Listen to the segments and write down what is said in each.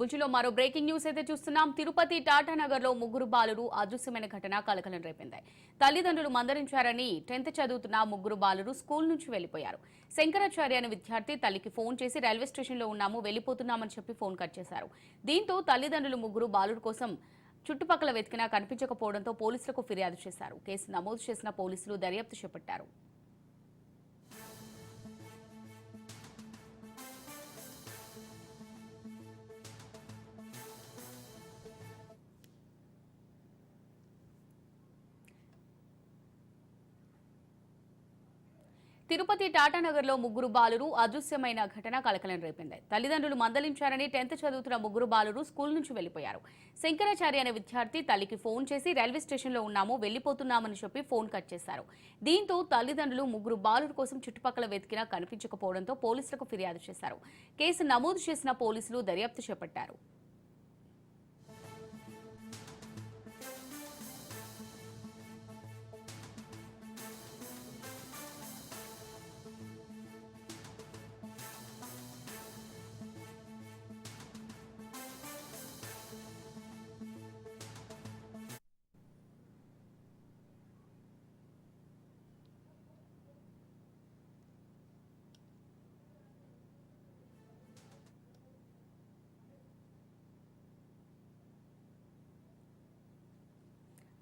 బుజ్జిలో మరో breaking news అయితే చూస్తున్నాం. తిరుపతి టాటానగర్లో ముగ్గురు బాలురు అదృశ్యమైన ఘటన కలకలం రేపింది. తల్లిదండ్రులు మందరించారని టెన్త్ చదువుతున్న ముగ్గురు బాలురు స్కూల్ నుంచి వెళ్ళిపోయారు శంకరాచార్య అనే విద్యార్థి తల్లికి ఫోన్ చేసి రైల్వే స్టేషన్లో ఉన్నాము వెళ్ళిపోతున్నామని చెప్పి ఫోన్ కట్ చేశారు. దీంతో తల్లిదండ్రులు ముగ్గురు బాలురు కోసం చుట్టుపక్కల వెతికినా కనిపించకపోవడంతో పోలీసులకు ఫిర్యాదు చేశారు. కేసు నమోదు చేసిన పోలీసులు దర్యాప్తు చేపట్టారు. తిరుపతి టాటానగర్లో ముగ్గురు బాలురు అదృశ్యమైన ఘటన కలకలం రేపింది. తల్లిదండ్రులు మందలించారని టెన్త్ చదువుతున్న ముగ్గురు బాలురు స్కూల్ నుంచి వెళ్ళిపోయారు శంకరాచార్య అనే విద్యార్థి తల్లికి ఫోన్ చేసి రైల్వే స్టేషన్లో ఉన్నాము వెళ్ళిపోతున్నామని చెప్పి ఫోన్ కట్ చేశారు. దీంతో తల్లిదండ్రులు ముగ్గురు బాలురు కోసం చుట్టుపక్కల వెతికినా కనిపించకపోవడంతో పోలీసులకు ఫిర్యాదు చేశారు. కేసు నమోదు చేసిన పోలీసులు దర్యాప్తు చేపట్టారు.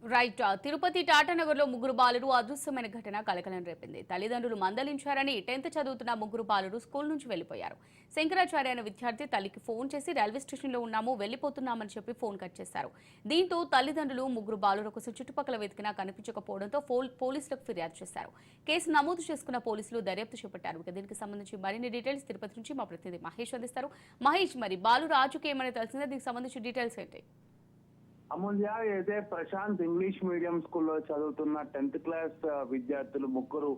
రైట్. తిరుపతి టాటానగర్లో ముగ్గురు బాలురు అదృశ్యమైన ఘటన కలకలం రేపింది. తల్లిదండ్రులు మందలించారని టెన్త్ చదువుతున్న ముగ్గురు బాలురు స్కూల్ నుంచి వెళ్ళిపోయారు శంకరాచార్య అనే విద్యార్థి తల్లికి ఫోన్ చేసి రైల్వే స్టేషన్లో ఉన్నాము వెళ్ళిపోతున్నామని చెప్పి ఫోన్ కట్ చేశారు. దీంతో తల్లిదండ్రులు ముగ్గురు బాలుర కోసం చుట్టుపక్కల వెతికినా కనిపించకపోవడంతో పోలీసులకు ఫిర్యాదు చేశారు. కేసు నమోదు చేసుకున్న పోలీసులు దర్యాప్తు చేపట్టారు. ఇక దీనికి సంబంధించి మరిన్ని డీటెయిల్స్ తిరుపతి నుంచి మా ప్రతినిధి మహేష్ అందిస్తారు. మహేష్ మరి బాలు రాజుకి ఏమైనా తెలిసిందే? దీనికి సంబంధించి డీటెయిల్స్ ఏంటి? అమూల్య అయితే ప్రశాంత్ ఇంగ్లీష్ మీడియం స్కూల్లో చదువుతున్న టెన్త్ క్లాస్ విద్యార్థులు ముగ్గురు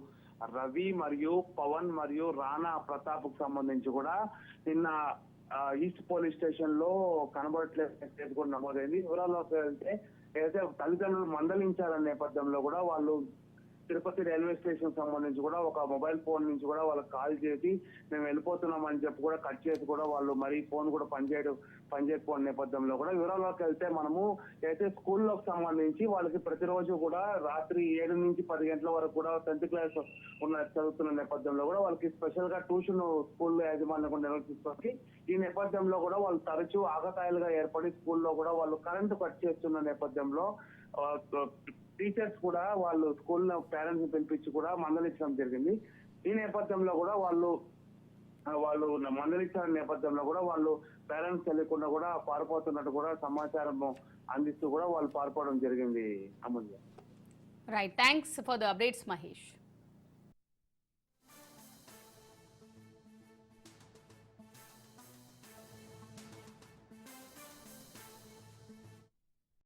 రవి మరియు పవన్ మరియు రాణా ప్రతాప్కు సంబంధించి కూడా నిన్న ఈస్ట్ పోలీస్ స్టేషన్లో కనబడట్లేదు కేసు కూడా నమోదైంది. వివరాల్లోకి వెళ్తే ఏదైతే తల్లిదండ్రులు మందలించారనే నేపథ్యంలో కూడా వాళ్ళు తిరుపతి రైల్వే స్టేషన్ సంబంధించి కూడా ఒక మొబైల్ ఫోన్ నుంచి కూడా వాళ్ళకి కాల్ చేసి మేము వెళ్ళిపోతున్నాం అని చెప్పి కూడా కట్ చేసి కూడా వాళ్ళు మరీ ఫోన్ కూడా పనిచేయడం పనిచేయకపోయిన నేపథ్యంలో కూడా వివరాల్లోకి వెళ్తే మనము అయితే స్కూల్లోకి సంబంధించి వాళ్ళకి ప్రతిరోజు కూడా రాత్రి ఏడు నుంచి పది గంటల వరకు కూడా టెన్త్ క్లాస్ ఉన్న చదువుతున్న నేపథ్యంలో కూడా వాళ్ళకి స్పెషల్గా ట్యూషన్ స్కూల్ యాజమాన్యం కూడా నిర్వహిస్తుంది ఈ నేపథ్యంలో కూడా వాళ్ళు తరచూ ఆగతాయిలుగా ఏర్పడి స్కూల్లో కూడా వాళ్ళు కరెంటు కట్ చేస్తున్న నేపథ్యంలో టీచర్స్ కూడా వాళ్ళు స్కూల్ పేరెంట్స్ పిలిపించి కూడా మందలించడం జరిగింది. ఈ నేపథ్యంలో కూడా వాళ్ళు వాళ్ళు మందలించిన నేపథ్యంలో కూడా వాళ్ళు పేరెంట్స్ తెలియకుండా కూడా పారిపోతున్నట్టు కూడా సమాచారం అందిస్తూ కూడా వాళ్ళు పారిపోవడం జరిగింది Amulya. Right thanks for the updates Mahesh